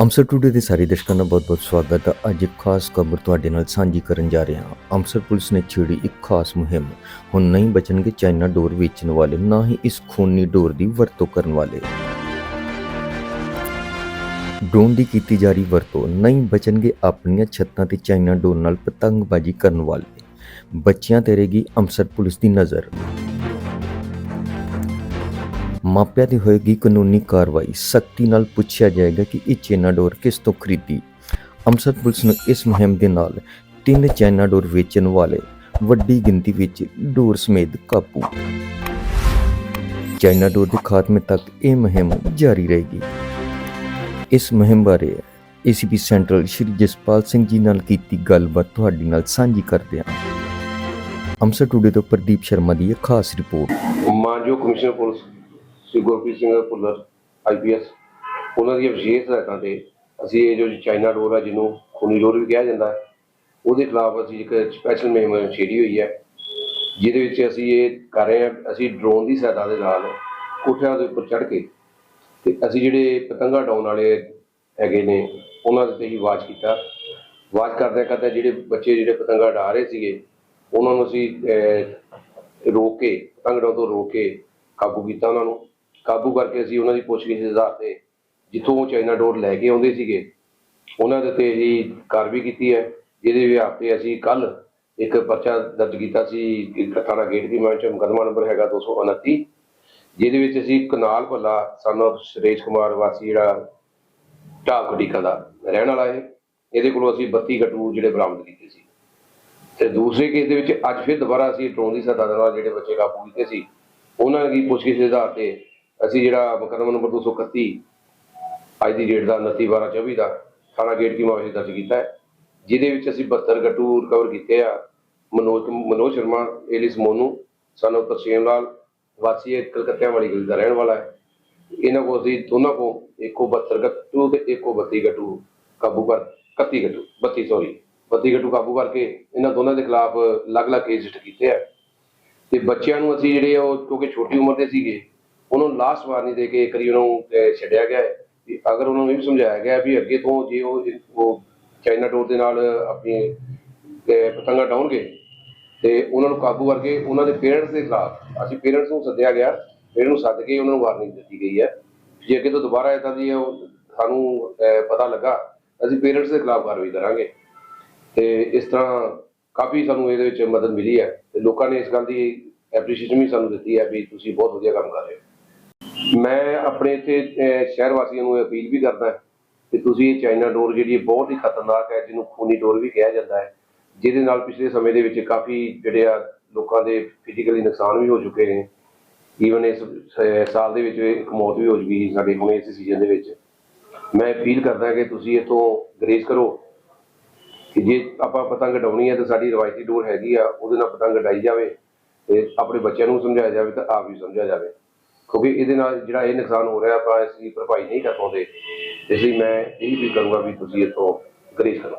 Amritsar today ਦੇ ਸਾਰੇ ਦਰਸ਼ਕਾਂ ਦਾ ਬਹੁਤ-ਬਹੁਤ ਸਵਾਗਤ ਹੈ। ਅੱਜ ਇੱਕ ਖਾਸ ਖਬਰ ਤੁਹਾਡੇ ਨਾਲ ਸਾਂਝੀ ਕਰਨ ਜਾ ਰਹੇ ਹਾਂ। ਅੰਮ੍ਰਿਤਸਰ ਪੁਲਿਸ ਨੇ ਛੇੜੀ ਇੱਕ ਖਾਸ ਮੁਹਿੰਮ। ਹੁਣ ਨਹੀਂ ਬਚਣਗੇ ਚਾਈਨਾ ਡੋਰ ਵੇਚਣ ਵਾਲੇ, ਨਾ ਹੀ ਇਸ ਖੂਨੀ ਡੋਰ ਦੀ ਵਰਤੋਂ ਕਰਨ ਵਾਲੇ। ਡਰੋਨ ਦੀ ਕੀਤੀ ਜਾ ਰਹੀ ਵਰਤੋਂ, ਨਹੀਂ ਬਚਣਗੇ ਆਪਣੀਆਂ ਛੱਤਾਂ ਤੇ ਚਾਈਨਾ ਡੋਰ ਨਾਲ ਪਤੰਗਬਾਜ਼ੀ ਕਰਨ ਵਾਲੇ। ਬੱਚਿਆਂ ਤੇ ਰਹੇਗੀ ਅੰਮ੍ਰਿਤਸਰ ਪੁਲਿਸ ਦੀ ਨਜ਼ਰ। ਮਾਪਿਆਂ ਤੇ ਹੋਏਗੀ ਕਾਨੂੰਨੀ ਕਾਰਵਾਈ। ਸਖਤੀ ਨਾਲ ਪੁੱਛਿਆ ਜਾਏਗਾ ਕਿ ਇਹ ਚਾਈਨਾ ਡੋਰ ਕਿਸ ਤੋਂ ਖਰੀਦੀ। ਅੰਮ੍ਰਿਤਸਰ ਪੁਲਿਸ ਨੂੰ ਇਸ ਮੁਹਿੰਮ ਦੇ ਨਾਲ ਤਿੰਨ ਚਾਈਨਾ ਡੋਰ ਵੇਚਣ ਵਾਲੇ ਵੱਡੀ ਗਿਣਤੀ ਵਿੱਚ ਡੋਰ ਸਮੇਤ ਕਾਬੂ। ਚਾਈਨਾ ਡੋਰ ਦੇ ਖਾਤਮੇ ਤੱਕ ਇਹ ਮੁਹਿੰਮ ਜਾਰੀ ਰਹੇਗੀ। ਇਸ ਮੁਹਿੰਮ ਬਾਰੇ ਏਸੀਪੀ ਸੈਂਟਰਲ ਸ਼੍ਰੀ ਜਸਪਾਲ ਸਿੰਘ ਜੀ ਨਾਲ ਕੀਤੀ ਗੱਲਬਾਤ ਤੁਹਾਡੇ ਨਾਲ ਸਾਂਝੀ ਕਰਦੇ ਹਾਂ। ਅੰਮ੍ਰਿਤਸਰ ਟੂਡੇ ਤੋਂ ਪ੍ਰਦੀਪ ਸ਼ਰਮਾ ਦੀ ਇਹ ਖਾਸ ਰਿਪੋਰਟ। ਮਾਨਯੋਗ commissioner police Shri Gurpreet Singh Bhullar IPS ਉਹਨਾਂ ਦੀਆਂ ਵਿਸ਼ੇਸ਼ ਹਦਾਇਤਾਂ ਤੇ ਅਸੀਂ ਇਹ ਜੋ ਚਾਈਨਾ ਡੋਰ ਆ, ਜਿਹਨੂੰ ਖੂਨੀ ਡੋਰ ਵੀ ਕਿਹਾ ਜਾਂਦਾ ਹੈ ਉਹਦੇ ਖਿਲਾਫ ਅਸੀਂ ਇੱਕ ਸਪੈਸ਼ਲ ਮੁਹਿੰਮ ਛੇੜੀ ਹੋਈ ਹੈ, ਜਿਹਦੇ ਵਿੱਚ ਅਸੀਂ ਇਹ ਕਰ ਰਹੇ ਹਾਂ, ਅਸੀਂ ਡਰੋਨ ਦੀ ਸਹਾਇਤਾ ਦੇ ਨਾਲ ਕੋਠਿਆਂ ਦੇ ਉੱਪਰ ਚੜ੍ਹ ਕੇ ਤੇ ਅਸੀਂ ਜਿਹੜੇ ਪਤੰਗਾ ਡਾਉਣ ਵਾਲੇ ਹੈਗੇ ਨੇ, ਉਹਨਾਂ ਦੇ ਤੇ ਹੀ ਵਾਚ ਕੀਤਾ। ਵਾਚ ਕਰਦੇ ਕਰਦੇ ਜਿਹੜੇ ਬੱਚੇ, ਜਿਹੜੇ ਪਤੰਗਾ ਡਾ ਰਹੇ ਸੀਗੇ, ਉਹਨਾਂ ਨੂੰ ਅਸੀਂ ਰੋਕ ਕੇ, ਪਤੰਗ ਡਾਉਣ ਤੋਂ ਰੋਕ ਕੇ ਕਾਬੂ ਕੀਤਾ ਉਹਨਾਂ ਨੂੰ। ਕਾਬੂ ਕਰਕੇ ਅਸੀਂ ਉਹਨਾਂ ਦੀ ਪੁੱਛਗਿੱਛ ਦੇ ਆਧਾਰ ਤੇ ਜਿੱਥੋਂ ਉਹ ਚਾਈਨਾ ਡੋਰ ਲੈ ਕੇ ਆਉਂਦੇ ਸੀਗੇ, ਉਹਨਾਂ ਦੇ ਤੇ ਹੀ ਕਾਰਵਾਈ ਕੀਤੀ ਹੈ, ਜਿਹਦੇ ਵਿਆਪ ਤੇ ਅਸੀਂ ਕੱਲ ਇੱਕ ਪਰਚਾ ਦਰਜ ਕੀਤਾ ਸੀ ਇੱਕ ਥਾਣਾ ਗੇਟ ਦੀ ਮੈਂ ਚ ਮੁਕੱਦਮਾ ਨੰਬਰ ਹੈਗਾ 229 ਜਿਹਦੇ ਵਿੱਚ ਅਸੀਂ ਕਨਾਲ ਭੱਲਾ ਸਾਨੂੰ ਸੁਰੇਸ਼ ਕੁਮਾਰ ਵਾਸੀ ਜਿਹੜਾ ਢਾਕ ਡੀਕਾ ਦਾ ਰਹਿਣ ਵਾਲਾ ਹੈ ਇਹਦੇ ਕੋਲੋਂ ਅਸੀਂ 32 ਗੱਟੂ ਜਿਹੜੇ ਬਰਾਮਦ ਕੀਤੇ ਸੀ। ਤੇ ਦੂਸਰੇ ਕੇਸ ਦੇ ਵਿੱਚ ਅੱਜ ਫਿਰ ਦੁਬਾਰਾ ਅਸੀਂ ਡਰੋਨ ਦੀ ਸਹਾਇਤਾ ਨਾਲ ਜਿਹੜੇ ਬੱਚੇ ਕਾਬੂ ਕੀਤੇ ਸੀ, ਉਹਨਾਂ ਦੀ ਪੁੱਛਗਿੱਛ ਦੇ ਆਧਾਰ ਤੇ ਅਸੀਂ ਜਿਹੜਾ ਮੁਕੱਦਮਾ ਨੰਬਰ 231 ਅੱਜ ਦੀ ਡੇਟ ਦਾ 29 12 24 ਦਾ ਥਾਣਾ ਗੇਟ ਕੀ ਮਾਮਲੇ ਦਰਜ ਕੀਤਾ ਹੈ, ਜਿਹਦੇ ਵਿੱਚ ਅਸੀਂ 72 ਗੱਟੂ ਰਿਕਵਰ ਕੀਤੇ ਆ। ਮਨੋਜ ਮਨੋਜ ਸ਼ਰਮਾ, ਏਲਿਸ ਮੋਨੂ, ਸਾਨੂੰ ਤਰਸੇਮ ਲਾਲ, ਵਾਸੀ ਕਲਕੱਤਿਆਂ ਵਾਲੀ ਗਲੀ ਦਾ ਰਹਿਣ ਵਾਲਾ ਹੈ। ਇਹਨਾਂ ਕੋਲ ਅਸੀਂ ਦੋਨਾਂ ਕੋ ਇੱਕੋ 72 ਗੱਟੂ ਤੇ ਇੱਕੋ 32 ਗੱਟੂ ਕਾਬੂ ਕਰ 31 ਗੱਟੂ 32 ਸੌਰੀ 32 ਗੱਟੂ ਕਾਬੂ ਕਰਕੇ ਇਹਨਾਂ ਦੋਨਾਂ ਦੇ ਖਿਲਾਫ ਅਲੱਗ-ਅਲੱਗ ਕੇਸ ਰਜਿਸਟਰ ਕੀਤੇ ਆ। ਤੇ ਬੱਚਿਆਂ ਨੂੰ ਅਸੀਂ ਜਿਹੜੇ ਉਹ ਕਿਉਂਕਿ ਛੋਟੀ ਉਮਰ ਦੇ ਸੀਗੇ ਉਹਨਾਂ ਨੂੰ ਲਾਸਟ ਵਾਰਨਿੰਗ ਦੇ ਕੇ ਇੱਕ ਵਾਰੀ ਉਹਨਾਂ ਨੂੰ ਛੱਡਿਆ ਗਿਆ ਹੈ। ਵੀ ਅਗਰ ਉਹਨਾਂ ਨੂੰ ਇਹ ਵੀ ਸਮਝਾਇਆ ਗਿਆ ਵੀ ਅੱਗੇ ਤੋਂ ਜੇ ਉਹ ਚਾਈਨਾ ਡੋਰ ਦੇ ਨਾਲ ਆਪਣੀ ਅਹ, ਪਤੰਗਾਂ ਡਾਉਣਗੇ ਤੇ ਉਹਨਾਂ ਨੂੰ ਕਾਬੂ ਕਰਕੇ ਉਹਨਾਂ ਦੇ ਪੇਰੈਂਟਸ ਦੇ ਖਿਲਾਫ ਅਸੀਂ ਪੇਰੈਂਟਸ ਨੂੰ ਸੱਦਿਆ ਗਿਆ ਪੇਰੈਂਟ ਨੂੰ ਸੱਦ ਕੇ ਉਹਨਾਂ ਨੂੰ ਵਾਰਨਿੰਗ ਦਿੱਤੀ ਗਈ ਹੈ। ਜੇ ਅੱਗੇ ਤੋਂ ਦੁਬਾਰਾ ਇਦਾਂ ਦੀ ਉਹ ਸਾਨੂੰ ਪਤਾ ਲੱਗਾ ਅਸੀਂ ਪੇਰੈਂਟਸ ਦੇ ਖਿਲਾਫ ਕਾਰਵਾਈ ਕਰਾਂਗੇ। ਤੇ ਇਸ ਤਰ੍ਹਾਂ ਕਾਫੀ ਸਾਨੂੰ ਇਹਦੇ ਵਿੱਚ ਮਦਦ ਮਿਲੀ ਹੈ ਤੇ ਲੋਕਾਂ ਨੇ ਇਸ ਗੱਲ ਦੀ ਐਪਰੀਸ਼ੀਏਸ਼ਨ ਵੀ ਸਾਨੂੰ ਦਿੱਤੀ ਹੈ ਵੀ ਤੁਸੀਂ ਬਹੁਤ ਵਧੀਆ ਕੰਮ ਕਰ ਰਹੇ ਹੋ। ਮੈਂ ਆਪਣੇ ਇੱਥੇ ਸ਼ਹਿਰ ਵਾਸੀਆਂ ਨੂੰ ਅਪੀਲ ਵੀ ਕਰਦਾ ਕਿ ਤੁਸੀਂ ਇਹ ਚਾਈਨਾ ਡੋਰ ਜਿਹੜੀ ਹੈ ਬਹੁਤ ਹੀ ਖਤਰਨਾਕ ਹੈ, ਜਿਹਨੂੰ ਖੂਨੀ ਡੋਰ ਵੀ ਕਿਹਾ ਜਾਂਦਾ ਹੈ, ਜਿਹਦੇ ਨਾਲ ਪਿਛਲੇ ਸਮੇਂ ਦੇ ਵਿੱਚ ਕਾਫੀ ਜਿਹੜੇ ਆ ਲੋਕਾਂ ਦੇ ਫਿਜ਼ੀਕਲੀ ਨੁਕਸਾਨ ਵੀ ਹੋ ਚੁੱਕੇ ਨੇ। ਈਵਨ ਇਸ ਸਾਲ ਦੇ ਵਿੱਚ ਇੱਕ ਮੌਤ ਵੀ ਹੋ ਚੁੱਕੀ ਸੀ ਸਾਡੇ, ਹੁਣੇ ਇਸ ਸੀਜ਼ਨ ਦੇ ਵਿੱਚ। ਮੈਂ ਅਪੀਲ ਕਰਦਾ ਕਿ ਤੁਸੀਂ ਇਹ ਤੋਂ ਗਰੇਜ਼ ਕਰੋ ਕਿ ਜੇ ਆਪਾਂ ਪਤੰਗ ਡਾਉਣੀ ਹੈ ਤਾਂ ਸਾਡੀ ਰਵਾਇਤੀ ਡੋਰ ਹੈਗੀ ਆ, ਉਹਦੇ ਨਾਲ ਪਤੰਗ ਡਾਈ ਜਾਵੇ ਤੇ ਆਪਣੇ ਬੱਚਿਆਂ ਨੂੰ ਸਮਝਾਇਆ ਜਾਵੇ ਤਾਂ ਆਪ ਵੀ ਸਮਝਿਆ ਜਾਵੇ। ਕਿਉਂਕਿ ਇਹਦੇ ਨਾਲ ਜਿਹੜਾ ਇਹ ਨੁਕਸਾਨ ਹੋ ਰਿਹਾ ਆਪਾਂ ਇਸ ਦੀ ਭਰਪਾਈ ਨਹੀਂ ਕਰ ਪਾਉਂਦੇ। ਇਸ ਲਈ ਮੈਂ ਇਹ ਵੀ ਕਰੂੰਗਾ ਵੀ ਤੁਸੀਂ ਇਹ ਤੋਂ ਗਰੇਜ਼ ਕਰੋ।